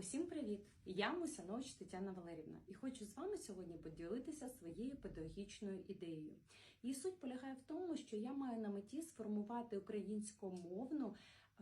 Усім привіт! Я Мусянович Тетяна Валерівна і хочу з вами сьогодні поділитися своєю педагогічною ідеєю. Її суть полягає в тому, що я маю на меті сформувати українськомовну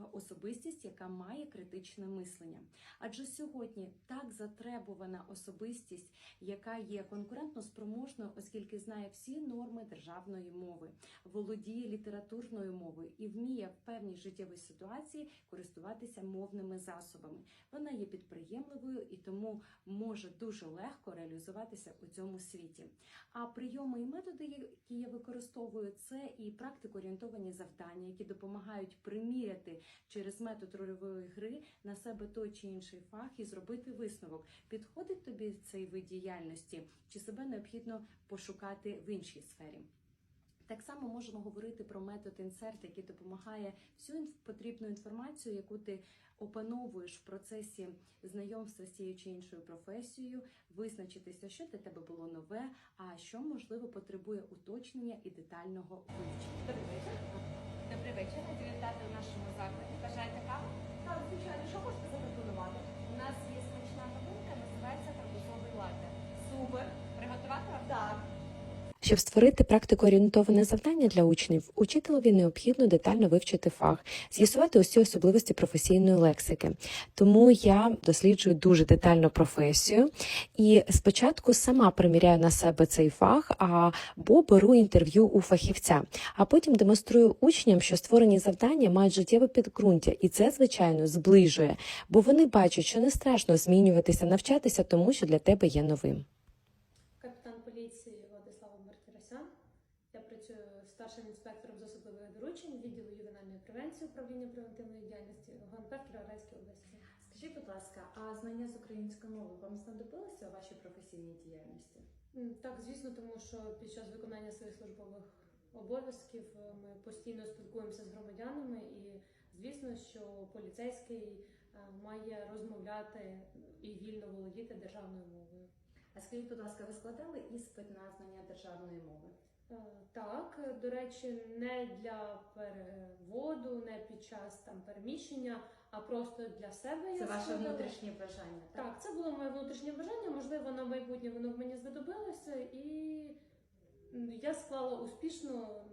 особистість, яка має критичне мислення. Адже сьогодні так затребувана особистість, яка є конкурентно спроможною, оскільки знає всі норми державної мови, володіє літературною мовою і вміє в певній життєвій ситуації користуватися мовними засобами. Вона є підприємливою і тому може дуже легко реалізуватися у цьому світі. А прийоми і методи, які я використовую, це і практико-орієнтовані завдання, які допомагають приміряти через метод рольової гри на себе той чи інший фах і зробити висновок, підходить тобі цей вид діяльності, чи себе необхідно пошукати в іншій сфері. Так само можемо говорити про метод інсерт, який допомагає всю потрібну інформацію, яку ти опановуєш в процесі знайомства з тією чи іншою професією, визначитися, що для тебе було нове, а що можливо потребує уточнення і детального вивчення. Добрий вечір. Добрий вечір. Вітати у нашому закладі. Бажаєте каву? Так, звичайно, що можете запропонувати? Щоб створити практико-орієнтоване завдання для учнів, учителеві необхідно детально вивчити фах, з'ясувати усі особливості професійної лексики. Тому я досліджую дуже детально професію і спочатку сама приміряю на себе цей фах, або беру інтерв'ю у фахівця, а потім демонструю учням, що створені завдання мають життєве підґрунтя, і це звичайно зближує, бо вони бачать, що не страшно змінюватися, навчатися тому, що для тебе є новим. Працюю старшим інспектором з особливих доручень відділу ювенальної превенції управління превентивної діяльності ГНП в Кіровоградській області. Скажіть, будь ласка, а знання з української мови вам знадобилося у вашій професійній діяльності? Так, звісно, тому що під час виконання своїх службових обов'язків е, ми постійно спілкуємося з громадянами, і звісно, що поліцейський е, має розмовляти і вільно володіти державною мовою. А скажіть, будь ласка, ви складали іспит на знання державної мови? Е, Так, до речі, не для переводу, не під час там переміщення, а просто для себе Це я ваше складала. внутрішнє бажання, так? Так, це було моє внутрішнє бажання. Можливо, на майбутнє воно б мені знадобилося, і я склала успішно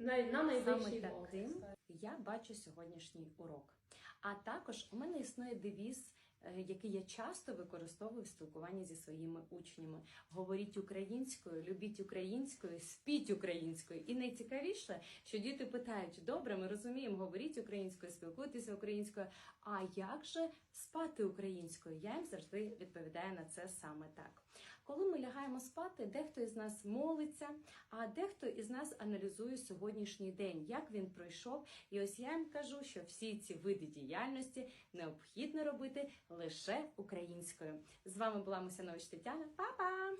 на, на найвищий Саме таким я бачу сьогоднішній урок. А також у мене існує девіз, який я часто використовую в спілкуванні зі своїми учнями. Говоріть українською, любіть українською, спіть українською. І найцікавіше, що діти питають: добре, ми розуміємо, говоріть українською, спілкуйтеся українською. А як же спати українською? Я їм завжди відповідаю на це саме так. Коли ми лягаємо спати, дехто із нас молиться, а дехто із нас аналізує сьогоднішній день, як він пройшов. І ось я їм кажу, що всі ці види діяльності необхідно робити лише українською. З вами була Мусянович Тетяна. Па-па!